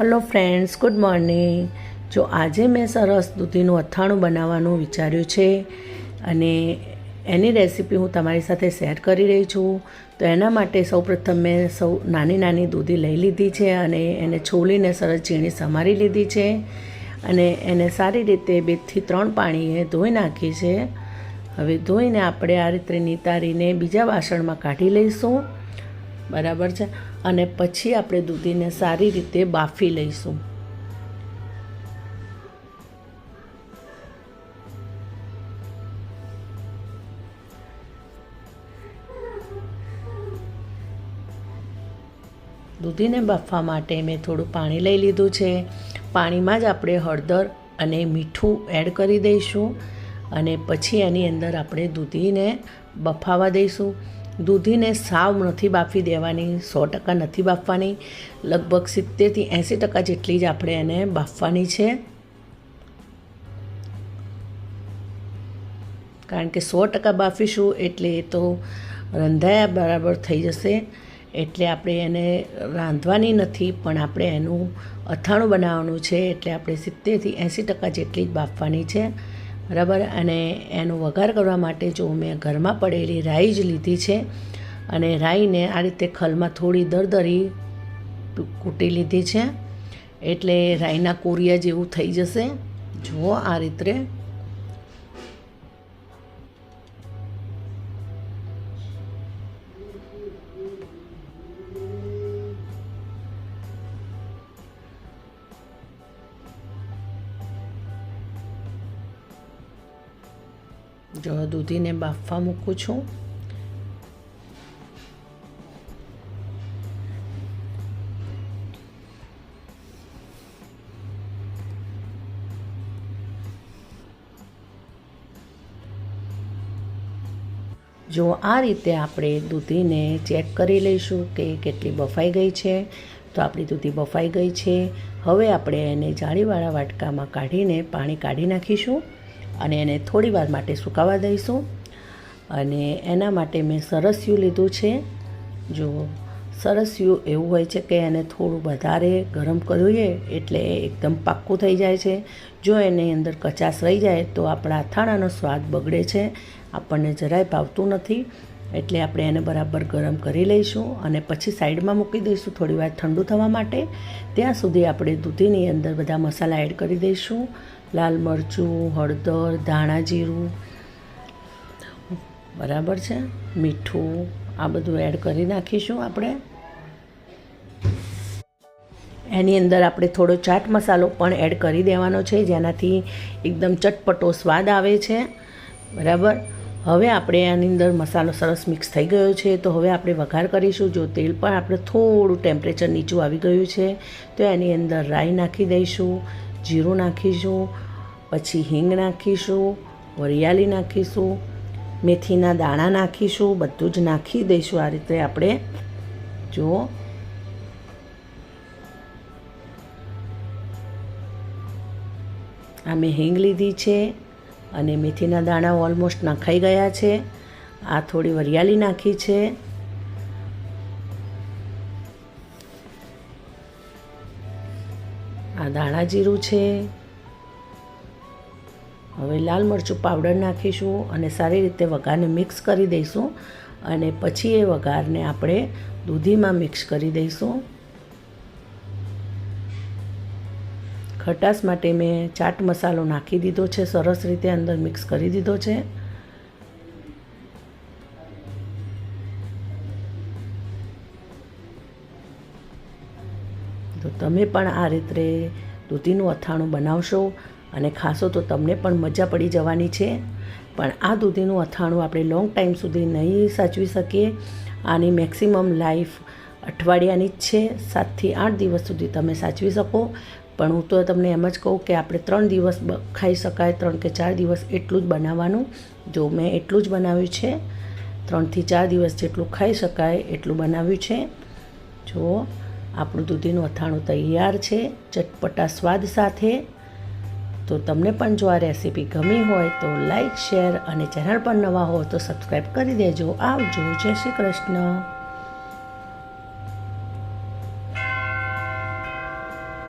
Hello friends good morning જો આજે મેં સરસ દૂધીનું અથાણું બનાવવાનું વિચાર્યું છે અને એની રેસીપી હું તમારી સાથે શેર કરી રહી છું, તો એના માટે સૌપ્રથમ મેં સૌ નાની નાની દૂધી લઈ લીધી છે અને એને છોલીને સરસ ઝીણી સમારી લીધી છે અને એને સારી રીતે બેથી ત્રણ પાણીએ ધોઈ નાખી છે. હવે ધોઈને આપણે આ રીતે નિતારીને બીજા વાસણમાં કાઢી લઈશું. બરાબર છે? અને પછી આપણે દૂધીને સારી રીતે બાફી લઈશું. દૂધીને બાફવા માટે મેં થોડું પાણી લઈ લીધું છે. પાણીમાં જ આપણે હળદર અને મીઠું એડ કરી દઈશું અને પછી એની અંદર આપણે દૂધીને બફાવા દઈશું. દૂધીને સાવ નથી બાફી દેવાની, સો ટકા નથી બાફવાની. લગભગ સિત્તેરથી એંસી ટકા જેટલી જ આપણે એને બાફવાની છે. કારણ કે સો ટકા બાફીશું એટલે એ તો રંધાયા બરાબર થઈ જશે. એટલે આપણે એને રાંધવાની નથી, પણ આપણે એનું અથાણું બનાવવાનું છે. એટલે આપણે સિત્તેરથી એંસી ટકા જેટલી જ બાફવાની છે. બરાબર? અને એનો વઘાર કરવા માટે જો મેં ઘરમાં પડેલી રાઈ જ લીધી છે અને રાઈને આ રીતે ખલમાં થોડી દરદરી કૂટી લીધી છે, એટલે રાઈના કોરિયા જેવું થઈ જશે. જુઓ આ રીતે જો દૂધીને બાફવા મૂકું છું. જો આ રીતે આપણે દૂધીને ચેક કરી લઈશું કે કેટલી બફાઈ ગઈ છે, તો આપણી દૂધી બફાઈ ગઈ છે. હવે આપણે એને જાળીવાળા વાટકામાં કાઢીને પાણી કાઢી નાખીશું. અને એને થોડી વાર માટે સુકાવા દઈશું. અને એના માટે મેં સરસિયું લીધું છે. જો સરસિયું એવું હોય છે કે એને થોડું વધારે ગરમ કરીએ એટલે એકદમ પાક્કું થઈ જાય છે. જો એની અંદર કચાશ રહી જાય તો આપણા અથાણાનો સ્વાદ બગડે છે. આપણને જરાય ભાવતું નથી. એટલે આપણે એને બરાબર ગરમ કરી લઈશું અને પછી સાઈડમાં મૂકી દઈશું થોડી વાર ઠંડુ થવા માટે. ત્યાં સુધી આપણે દૂધીની અંદર બધા મસાલા એડ કરી દઈશું. લાલ મરચું, હળદર, ધાણા જીરું. બરાબર છે? મીઠું, આ બધું એડ કરી નાખીશું આપણે. એની અંદર આપણે થોડો ચાટ મસાલો પણ એડ કરી દેવાનો છે, જેનાથી એકદમ ચટપટો સ્વાદ આવે છે. બરાબર? હવે આપણે આની અંદર મસાલો સરસ મિક્સ થઈ ગયો છે, તો હવે આપણે વઘાર કરીશું. જો તેલ પણ આપણે થોડું ટેમ્પરેચર નીચું આવી ગયું છે, તો એની અંદર રાઈ નાખી દઈશું. જીરું નાખીશું, પછી હિંગ નાખીશું, વરિયાળી નાખીશું, મેથીના દાણા નાખીશું, બધું જ નાખી દઈશું આ રીતે આપણે. જુઓ આ મેં હિંગ લીધી છે અને મેથીના દાણા ઓલમોસ્ટ નાખાઈ ગયા છે. આ થોડી વરિયાળી નાખી છે. આ ધાણા જીરું છે. હવે લાલ મરચું પાવડર નાખીશું અને સારી રીતે વઘારને મિક્સ કરી દઈશું અને પછી એ વઘારને આપણે દૂધીમાં મિક્સ કરી દઈશું. ખટાશ માટે મેં ચાટ મસાલો નાખી દીધો છે, સરસ રીતે અંદર મિક્સ કરી દીધો છે. તો તમે પણ આ રીતે દૂધીનું અથાણું બનાવશો અને ખાશો તો તમને પણ મજા પડી જવાની છે. પણ આ દૂધીનું અથાણું આપણે લોંગ ટાઈમ સુધી નહીં સાચવી શકીએ. આની મેક્સિમમ લાઈફ અઠવાડિયાની જ છે. સાતથી આઠ દિવસ સુધી તમે સાચવી શકો. પણ હું તો તમને એમ જ કહું કે આપણે ત્રણ દિવસ ખાઈ શકાય, ત્રણ કે ચાર દિવસ એટલું જ બનાવવાનું. જો મેં એટલું જ બનાવ્યું છે, ત્રણથી ચાર દિવસ જેટલું ખાઈ શકાય એટલું બનાવ્યું છે. જો આપણું દૂધીનું અથાણું તૈયાર છે, ચટપટા સ્વાદ સાથે. તો તમને પણ જો આ રેસીપી ગમી હોય તો લાઈક, શેર અને ચેનલ પર નવા હો તો સબસ્ક્રાઈબ કરી દેજો. આવજો. જય શ્રી કૃષ્ણ.